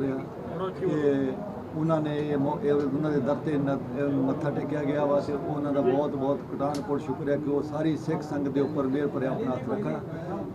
ਸ਼ੁਕਰ ਆ ਉਹਨਾਂ ਨੇ ਇਹ ਉਹਨਾਂ ਦੇ ਦਰ ਤੇ ਮੱਥਾ ਟੇਕਿਆ ਗਿਆ ਵਾ ਤੇ ਉਹਨਾਂ ਦਾ ਬਹੁਤ ਬਹੁਤ ਕਟਾਨਕੋਟ ਸ਼ੁਕਰ ਹੈ ਕਿ ਉਹ ਸਾਰੀ ਸਿੱਖ ਸੰਗਤ ਦੇ ਉੱਪਰ ਮਿਹਰ ਭਰਿਆ ਆਪਣਾ ਹੱਥ ਰੱਖਣ।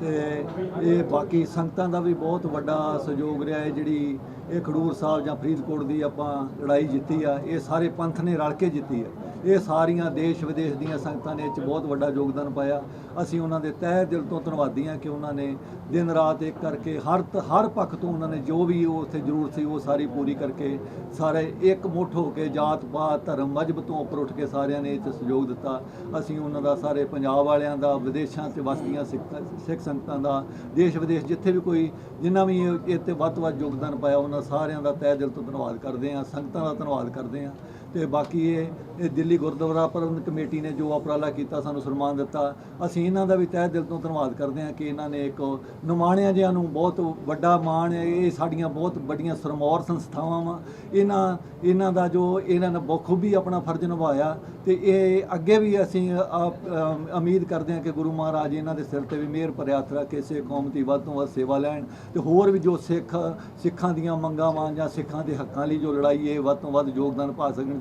ਤੇ ਇਹ ਬਾਕੀ ਸੰਗਤਾਂ ਦਾ ਵੀ ਬਹੁਤ ਵੱਡਾ ਸਹਿਯੋਗ ਰਿਹਾ। ਹੈ ਜਿਹੜੀ ਇਹ ਖਡੂਰ ਸਾਹਿਬ ਜਾਂ ਫਰੀਦਕੋਟ ਦੀ ਆਪਾਂ ਲੜਾਈ ਜਿੱਤੀ ਆ, ਇਹ ਸਾਰੇ ਪੰਥ ਨੇ ਰਲ ਕੇ ਜਿੱਤੀ ਆ। ਇਹ ਸਾਰੀਆਂ ਦੇਸ਼ ਵਿਦੇਸ਼ ਦੀਆਂ ਸੰਗਤਾਂ ਨੇ ਇਹ 'ਚ ਬਹੁਤ ਵੱਡਾ ਯੋਗਦਾਨ ਪਾਇਆ। ਅਸੀਂ ਉਹਨਾਂ ਦੇ ਤਹਿ ਦਿਲ ਤੋਂ ਧੰਨਵਾਦੀ ਹਾਂ ਕਿ ਉਹਨਾਂ ਨੇ ਦਿਨ ਰਾਤ ਇੱਕ ਕਰਕੇ ਹਰ ਤ- ਹਰ ਪੱਖ ਤੋਂ ਉਹਨਾਂ ਨੇ ਜੋ ਵੀ ਉਹ ਉੱਥੇ ਜ਼ਰੂਰਤ ਸੀ, ਉਹ ਸਾਰੀ ਪੂਰੀ ਕਰਕੇ ਸਾਰੇ ਇੱਕ ਮੁੱਠ ਹੋ ਕੇ ਜਾਤ, ਪਾਤ, ਧਰਮ, ਮਜਬ ਤੋਂ ਉੱਪਰ ਉੱਠ ਕੇ ਸਾਰਿਆਂ ਨੇ ਇਹ 'ਚ ਸਹਿਯੋਗ ਦਿੱਤਾ। ਅਸੀਂ ਉਹਨਾਂ ਦਾ ਸਾਰੇ ਪੰਜਾਬ ਵਾਲਿਆਂ ਦਾ, ਵਿਦੇਸ਼ਾਂ 'ਚ ਵਸਦੀਆਂ ਸਿੱਖ ਸਿੱਖ ਸੰਗਤਾਂ ਦਾ, ਦੇਸ਼ ਵਿਦੇਸ਼ ਜਿੱਥੇ ਵੀ ਕੋਈ ਜਿੰਨਾ ਵੀ ਇਹ ਇਹ 'ਤੇ ਵੱਧ ਤੋਂ ਵੱਧ ਯੋਗਦਾਨ ਪਾਇਆ, ਉਹਨਾਂ ਸਾਰਿਆਂ ਦਾ ਤਹਿ ਦਿਲ ਤੋਂ ਧੰਨਵਾਦ ਕਰਦੇ ਹਾਂ, ਸੰਗਤਾਂ ਦਾ ਧੰਨਵਾਦ ਕਰਦੇ ਹਾਂ। ਤੇ ਬਾਕੀ ਇਹ ਇਹ ਦਿੱਲੀ ਗੁਰਦੁਆਰਾ ਪ੍ਰਬੰਧਕ ਕਮੇਟੀ ਨੇ ਜੋ ਉਪਰਾਲਾ ਕੀਤਾ, ਸਾਨੂੰ ਸਨਮਾਨ ਦਿੱਤਾ। ਅਸੀਂ ਇਹਨਾਂ ਦਾ ਵੀ ਤਹਿ ਦਿਲ ਤੋਂ ਧੰਨਵਾਦ ਕਰਦੇ ਹਾਂ ਕਿ ਇਹਨਾਂ ਨੇ ਇੱਕ ਨਮਾਣਿਆਂ ਜਿਹਾਂ ਨੂੰ ਬਹੁਤ ਵੱਡਾ ਮਾਣ ਹੈ। ਇਹ ਸਾਡੀਆਂ ਬਹੁਤ ਵੱਡੀਆਂ ਸਰਮੌਰ ਸੰਸਥਾਵਾਂ ਵਾ। ਇਹਨਾਂ ਇਹਨਾਂ ਦਾ ਜੋ ਇਹਨਾਂ ਨੇ ਬਖੂਬੀ ਆਪਣਾ ਫਰਜ਼ ਨਿਭਾਇਆ ਤੇ ਇਹ ਅੱਗੇ ਵੀ ਅਸੀਂ ਉਮੀਦ ਕਰਦੇ ਹਾਂ ਕਿ ਗੁਰੂ ਮਹਾਰਾਜ ਇਹਨਾਂ ਦੇ ਸਿਰ ਤੇ ਵੀ ਮਿਹਰ ਭਰਿਆ ਹੱਥ ਰੱਖ ਕੇ ਕੌਮ ਦੀ ਵੱਧ ਤੋਂ ਵੱਧ ਸੇਵਾ ਲੈਣ ਤੇ ਹੋਰ ਵੀ ਜੋ ਸਿੱਖ, ਸਿੱਖਾਂ ਦੀਆਂ ਮੰਗਾਂ ਵਾਂ ਜਾਂ ਸਿੱਖਾਂ ਦੇ ਹੱਕਾਂ ਲਈ ਜੋ ਲੜਾਈ ਹੈ ਵੱਧ ਤੋਂ ਵੱਧ ਯੋਗਦਾਨ ਪਾ ਸਕਣ।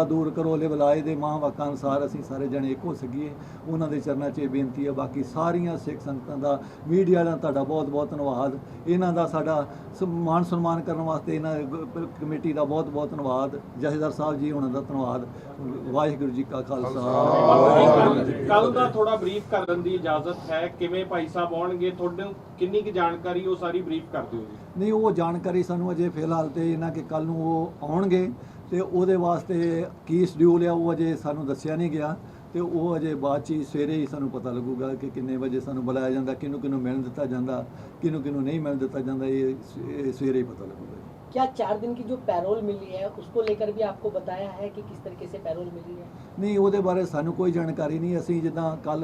ਦਿਬਦਾ ਦੂਰ ਕਰੋ ਲੈ ਬਲਾਏ ਦੇ ਮਾਂ ਵਾਕਾਂ ਅਨੁਸਾਰ ਅਸੀਂ ਸਾਰੇ ਜਣੇ ਇੱਕ ਹੋ ਸਕੀਏ ਉਹਨਾਂ ਦੇ ਚਰਨਾਂ 'ਚ ਇਹ ਬੇਨਤੀ ਹੈ ਬਾਕੀ ਸਾਰੀਆਂ ਸਿੱਖ ਸੰਗਤਾਂ ਦਾ ਮੀਡੀਆ ਵਾਲਿਆਂ ਦਾ ਤੁਹਾਡਾ ਬਹੁਤ ਬਹੁਤ ਧੰਨਵਾਦ। ਇਹਨਾਂ ਦਾ ਸਾਡਾ ਮਾਣ ਸਨਮਾਨ ਕਰਨ ਵਾਸਤੇ ਇਹਨਾਂ ਕਮੇਟੀ ਦਾ ਬਹੁਤ ਬਹੁਤ ਧੰਨਵਾਦ। ਜਥੇਦਾਰ ਸਾਹਿਬ ਜੀ ਉਹਨਾਂ ਦਾ ਧੰਨਵਾਦ। ਵਾਹਿਗੁਰੂ ਜੀ ਕਾ ਖਾਲਸਾ। ਵਾਹਿਗੁਰੂ ਜੀ ਕੀ ਕੱਲ ਦਾ ਥੋੜਾ ਬਰੀਫ ਕਰਨ ਦੀ ਇਜਾਜ਼ਤ ਹੈ। ਕਿਵੇਂ ਭਾਈ ਸਾਹਿਬ ਆਉਣਗੇ? ਤੁਹਾਨੂੰ ਕਿੰਨੀ ਕੁ ਜਾਣਕਾਰੀ ਉਹ ਸਾਰੀ ਬਰੀਫ ਕਰ ਦਿਓ ਜੀ। ਨਹੀਂ ਉਹ ਜਾਣਕਾਰੀ ਸਾਨੂੰ ਅਜੇ ਫਿਲਹਾਲ ਤੇ ਇਹਨਾਂ ਕਿ ਕੱਲ ਨੂੰ ਉਹ ਆਉਣਗੇ। ਤੇ ਉਹਦੇ ਵਾਸਤੇ ਕੀ ਸ਼ਡਿਊਲ ਆ, ਉਹ ਅਜੇ ਸਾਨੂੰ ਦੱਸਿਆ ਨਹੀਂ ਗਿਆ ਤੇ ਉਹ ਅਜੇ ਬਾਅਦ ਚ ਹੀ ਸਵੇਰੇ ਹੀ ਸਾਨੂੰ ਪਤਾ ਲੱਗੂਗਾ ਕਿ ਕਿੰਨੇ ਵਜੇ ਸਾਨੂੰ ਬੁਲਾਇਆ ਜਾਂਦਾ, ਕਿਹਨੂੰ ਕਿਹਨੂੰ ਮਿਲਣ ਦਿੱਤਾ ਜਾਂਦਾ, ਕਿਹਨੂੰ ਕਿਹਨੂੰ ਨਹੀਂ ਮਿਲਣ ਦਿੱਤਾ ਜਾਂਦਾ, ਇਹ ਸ- ਇਹ ਸਵੇਰੇ ਹੀ ਪਤਾ ਲੱਗੂਗਾ क्या चार दिन की जो पैरोल मिली है उसको लेकर भी आपको बताया है कि किस तरीके से पैरोल मिली है ਨਹੀਂ ਉਹਦੇ ਬਾਰੇ ਸਾਨੂੰ ਕੋਈ ਜਾਣਕਾਰੀ ਨਹੀਂ ਅਸੀਂ ਜਿੱਦਾਂ ਕੱਲ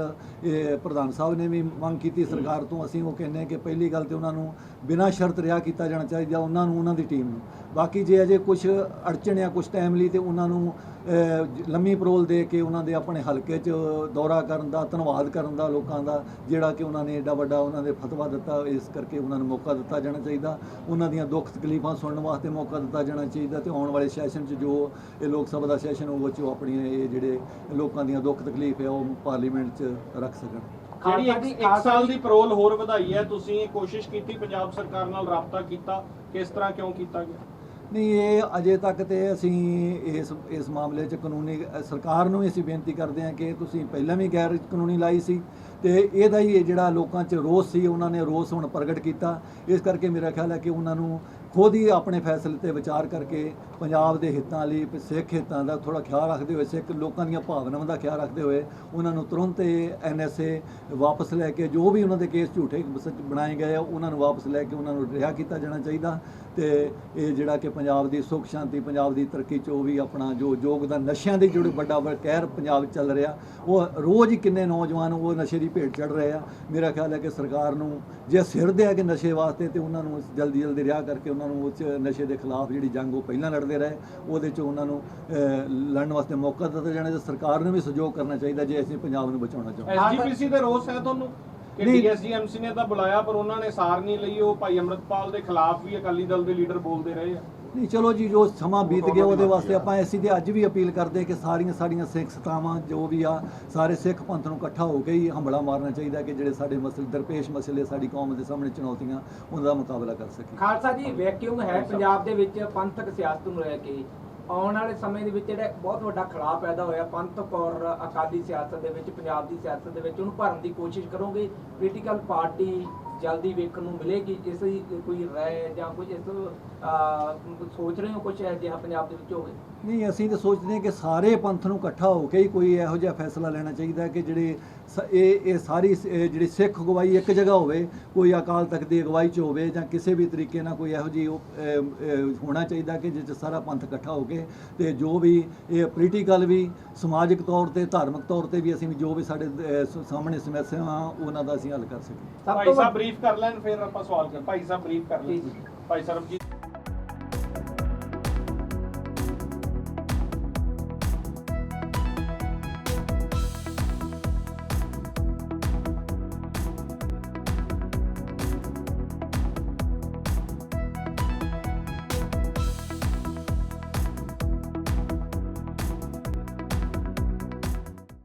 ਪ੍ਰਧਾਨ ਸਾਹਿਬ ਨੇ ਵੀ ਮੰਗ ਕੀਤੀ ਸਰਕਾਰ ਤੋਂ ਅਸੀਂ ਉਹ ਕਹਿੰਦੇ ਕਿ ਪਹਿਲੀ ਗੱਲ ਤੇ ਉਹਨਾਂ ਨੂੰ ਬਿਨਾਂ ਸ਼ਰਤ ਰਿਹਾ ਕੀਤਾ ਜਾਣਾ ਚਾਹੀਦਾ ਉਹਨਾਂ ਨੂੰ ਉਹਨਾਂ ਦੀ ਟੀਮ ਨੂੰ ਬਾਕੀ ਜੇ ਅਜੇ ਕੁਝ ਅੜਚਣ ਆ ਕੁਝ ਟਾਈਮ ਲਈ ਤੇ ਉਹਨਾਂ ਨੂੰ ਅਹ, ਜ- ਲੰਮੀ ਪਰੋਲ ਦੇ ਕੇ ਉਹਨਾਂ ਦੇ ਆਪਣੇ ਹਲਕੇ 'ਚ ਦੌਰਾ ਕਰਨ ਦਾ ਧੰਨਵਾਦ ਕਰਨ ਦਾ ਲੋਕਾਂ ਦਾ ਜਿਹੜਾ ਕਿ ਉਹਨਾਂ ਨੇ ਏਡਾ ਵੱਡਾ ਉਹਨਾਂ ਦੇ ਫਤਵਾ ਦਿੱਤਾ ਇਸ ਕਰਕੇ ਉਹਨਾਂ ਨੂੰ ਮੌਕਾ ਦਿੱਤਾ ਜਾਣਾ ਚਾਹੀਦਾ ਉਹਨਾਂ ਦੀਆਂ ਦੁੱਖ ਤਕਲੀਫਾਂ ਸੁਣਨ ਵਾਸਤੇ ਮੌਕਾ ਦਿੱਤਾ ਜਾਣਾ ਚਾਹੀਦਾ ਤੇ ਆਉਣ ਵਾਲੇ ਸੈਸ਼ਨ 'ਚ ਜੋ ਇਹ ਲੋਕ ਸਭਾ ਦਾ ਸੈਸ਼ਨ ਹੋਊਗਾ ਉਹ 'ਚ ਆਪਣੀਆਂ ਇਹ ਜਿਹੜੇ ਲੋਕਾਂ ਦੀਆਂ ਦੁੱਖ ਤਕਲੀਫ ਹੈ ਉਹ ਪਾਰਲੀਮੈਂਟ 'ਚ ਰੱਖ ਸਕਣ। ਜਿਹੜੀ ਇੱਕ- ਇੱਕ ਸਾਲ ਦੀ ਪਰੋਲ ਹੋਰ ਵਧਾਈ ਹੈ ਤੁਸੀਂ ਕੋਸ਼ਿਸ਼ ਕੀਤੀ ਪੰਜਾਬ ਸਰਕਾਰ ਨਾਲ ਰਾਬਤਾ ਕੀਤਾ ਕਿਸ ਤਰ੍ਹਾਂ ਕਿਉਂ ਕੀਤਾ ਗਿਆ? ਨਹੀਂ ਇਹ ਅਜੇ ਤੱਕ ਤੇ ਅਸੀਂ ਇਸ ਇਸ ਮਾਮਲੇ 'ਚ ਕਾਨੂੰਨੀ ਸਰਕਾਰ ਨੂੰ ਵੀ ਅਸੀਂ ਬੇਨਤੀ ਕਰਦੇ ਹਾਂ ਕਿ ਤੁਸੀਂ ਪਹਿਲਾਂ ਵੀ ਗੈਰ ਕਾਨੂੰਨੀ ਲਾਈ ਸੀ ਤੇ ਇਹਦਾ ਹੀ ਜਿਹੜਾ ਲੋਕਾਂ 'ਚ ਰੋਸ ਸੀ ਉਹਨਾਂ ਨੇ ਰੋਸ ਹੁਣ ਪ੍ਰਗਟ ਕੀਤਾ। ਇਸ ਕਰਕੇ ਮੇਰਾ ਖਿਆਲ ਹੈ ਕਿ ਉਹਨਾਂ ਨੂੰ ਖੁਦ ਹੀ ਆਪਣੇ ਫੈਸਲੇ ਤੇ ਵਿਚਾਰ ਕਰਕੇ ਪੰਜਾਬ ਦੇ ਹਿੱਤਾਂ ਲਈ ਸਿੱਖ ਹਿੱਤਾਂ ਦਾ ਥੋੜਾ ਖਿਆਲ ਰੱਖਦੇ ਹੋਏ, ਸਿੱਖ ਲੋਕਾਂ ਦੀਆਂ ਭਾਵਨਾਵਾਂ ਦਾ ਖਿਆਲ ਰੱਖਦੇ ਹੋਏ ਉਹਨਾਂ ਨੂੰ ਤੁਰੰਤ ਇਹ ਐਨਐਸਏ ਵਾਪਸ ਲੈ ਕੇ ਜੋ ਵੀ ਉਹਨਾਂ ਦੇ ਕੇਸ ਝੂਠੇ ਸੱਚ ਬਣਾਏ ਗਏ ਆ, ਉਹਨਾਂ ਨੂੰ ਵਾਪਸ ਲੈ ਕੇ ਉਹਨਾਂ ਨੂੰ ਰਿਹਾ ਕੀਤਾ ਜਾਣਾ ਚਾਹੀਦਾ ਤੇ ਇਹ ਜਿਹੜਾ ਕਿ ਪੰਜਾਬ ਦੀ ਸੁੱਖ ਸ਼ਾਂਤੀ, ਪੰਜਾਬ ਦੀ ਤਰੱਕੀ 'ਚ ਉਹ ਵੀ ਆਪਣਾ ਜੋ ਯੋਗਦਾਨ ਨਸ਼ਿਆਂ ਦੇ ਜਿਹੜੇ ਵੱਡਾ ਵੱਡਾ ਕਹਿਰ ਪੰਜਾਬ 'ਚ ਚੱਲ ਰਿਹਾ, ਉਹ ਰੋਜ਼ ਹੀ ਕਿੰਨੇ ਨੌਜਵਾਨ ਉਹ ਨਸ਼ੇ ਦੀ ਭੇਟ ਚੜ ਰਹੇ ਆ। ਮੇਰਾ ਖਿਆਲ ਹੈ ਕਿ ਸਰਕਾਰ ਨੂੰ ਜੇ ਸਿਰ ਦੇ ਆ ਕਿ ਨਸ਼ੇ ਵਾਸਤੇ ਤੇ ਉਹਨਾਂ ਨੂੰ ਜਲਦੀ ਜਲਦੀ ਰਿਹਾ ਕਰਕੇ ਉਹਨਾਂ ਨੂੰ ਉਸ ਨਸ਼ੇ ਦੇ ਖਿਲਾਫ ਜਿਹੜੀ ਜੰਗ ਉਹ ਪਹਿਲਾਂ ਲੜਦੇ ਰਹੇ ਉਹਦੇ 'ਚ ਉਹਨਾਂ ਨੂੰ ਲੜਨ ਵਾਸਤੇ ਮੌਕਾ ਦਿੱਤਾ ਜਾਣਾ ਤੇ ਸਰਕਾਰ ਨੂੰ ਵੀ ਸਹਿਯੋਗ ਕਰਨਾ ਚਾਹੀਦਾ ਜੇ ਅਸੀਂ ਪੰਜਾਬ ਨੂੰ ਬਚਾਉਣਾ ਚਾਹੁੰਦੇ ਹਾਂ। ਐਸਜੀਪੀਸੀ ਦੇ ਰੋਸ ਹੈ ਤੁਹਾਨੂੰ? ਕਿ। ਡੀਐਸਜੀਐਮਸੀ ਨੇ ਤਾਂ ਬੁਲਾਇਆ ਪਰ ਉਹਨਾਂ ਨੇ ਸਾਰ ਨਹੀਂ ਲਈ ਉਹ ਭਾਈ ਅਮਰਤਪਾਲ ਦੇ ਖਿਲਾਫ ਵੀ ਅਕਾਲੀ ਦਲ ਦੇ ਲੀਡਰ ਬੋਲਦੇ ਰਹੇ ਆ। ਨਹੀਂ ਚਲੋ ਜੀ ਜੋ ਸਮਾਂ ਬੀਤ ਗਿਆ ਉਹਦੇ ਵਾਸਤੇ ਆਪਾਂ ਐਸੀ ਤੇ ਅੱਜ ਵੀ ਅਪੀਲ ਕਰਦੇ ਕਿ ਸਾਰੀਆਂ ਸਾਡੀਆਂ ਸਿੱਖ ਸਤਾਵਾਂ ਜੋ ਵੀ ਆ ਸਾਰੇ ਸਿੱਖ ਪੰਥ ਨੂੰ ਇਕੱਠਾ ਹੋ ਕੇ ਹੀ ਹੰਬਲਾ ਮਾਰਨਾ ਚਾਹੀਦਾ ਕਿ ਜਿਹੜੇ ਸਾਡੇ ਮਸਲੇ ਦਰਪੇਸ਼ ਮਸਲੇ ਸਾਡੀ ਕੌਮ ਦੇ ਸਾਹਮਣੇ ਚੁਣੌਤੀਆਂ ਉਹਨਾਂ ਦਾ ਮੁਕਾਬਲਾ ਕਰ ਸਕੀਏ ਖਾਲਸਾ ਜੀ ਵੈਕਿਊਮ ਹੈ ਪੰਜਾਬ ਦੇ ਵਿੱਚ ਪੰਥਕ ਸਿਆਸਤ ਨੂੰ ਲੈ ਕੇ। ਆਉਣ ਵਾਲੇ ਸਮੇਂ ਦੇ ਵਿੱਚ ਜਿਹੜਾ ਇੱਕ ਬਹੁਤ ਵੱਡਾ ਖਲਾਅ ਪੈਦਾ ਹੋਇਆ ਪੰਥਕ ਔਰ ਅਕਾਲੀ ਸਿਆਸਤ ਦੇ ਵਿੱਚ ਪੰਜਾਬ ਦੀ ਸਿਆਸਤ ਦੇ ਵਿੱਚ ਉਹਨੂੰ ਭਰਨ ਦੀ ਕੋਸ਼ਿਸ਼ ਕਰੋਗੇ? ਪੋਲੀਟੀਕਲ ਪਾਰਟੀ ਜਲਦੀ ਵੇਖਣ ਨੂੰ ਮਿਲੇਗੀ ਇਸ ਦੀ ਕੋਈ ਰਾਏ ਜਾਂ ਕੁਝ ਇਸ ਸੋਚ ਰਹੇ ਹੋ ਕੁਝ ਅਜਿਹਾ ਪੰਜਾਬ ਦੇ ਵਿੱਚ ਹੋਵੇ? ਨਹੀਂ ਅਸੀਂ ਤਾਂ ਸੋਚਦੇ ਹਾਂ ਕਿ ਸਾਰੇ ਪੰਥ ਨੂੰ ਇਕੱਠਾ ਹੋ ਕੇ ਹੀ ਕੋਈ ਇਹੋ ਜਿਹਾ ਫੈਸਲਾ ਲੈਣਾ ਚਾਹੀਦਾ ਕਿ ਜਿਹੜੇ ਸ- ਇਹ ਇਹ ਸਾਰੀ ਜਿਹੜੀ ਸਿੱਖ ਅਗਵਾਈ ਇੱਕ ਜਗ੍ਹਾ ਹੋਵੇ ਕੋਈ ਅਕਾਲ ਤਖਤ ਦੀ ਅਗਵਾਈ 'ਚ ਹੋਵੇ ਜਾਂ ਕਿਸੇ ਵੀ ਤਰੀਕੇ ਨਾਲ ਕੋਈ ਇਹੋ ਜਿਹੀ ਉਹ, ਹੋਣਾ ਚਾਹੀਦਾ ਕਿ ਜਿਸ 'ਚ ਸਾਰਾ ਪੰਥ ਇਕੱਠਾ ਹੋ ਕੇ ਤੇ ਜੋ ਵੀ ਇਹ ਪੋਲੀਟੀਕਲ ਵੀ ਸਮਾਜਿਕ ਤੌਰ ਤੇ ਧਾਰਮਿਕ ਤੌਰ ਤੇ ਵੀ ਅਸੀਂ ਜੋ ਵੀ ਸਾਡੇ ਸਾਹਮਣੇ ਸਮੱਸਿਆਵਾਂ ਉਹਨਾਂ ਦਾ ਅਸੀਂ ਹੱਲ ਕਰ ਸਕੀਏ ਭਾਈ ਸਾਹਿਬ ਬਰੀਫ ਕਰ ਲੈਣ ਫਿਰ ਆਪਾਂ ਸਵਾਲ ਕਰ ਭਾਈ ਸਾਹਿਬ ਬਰੀਫ ਕਰ ਲੈਣ। ਭਾਈ ਸਰਬਜੀਤ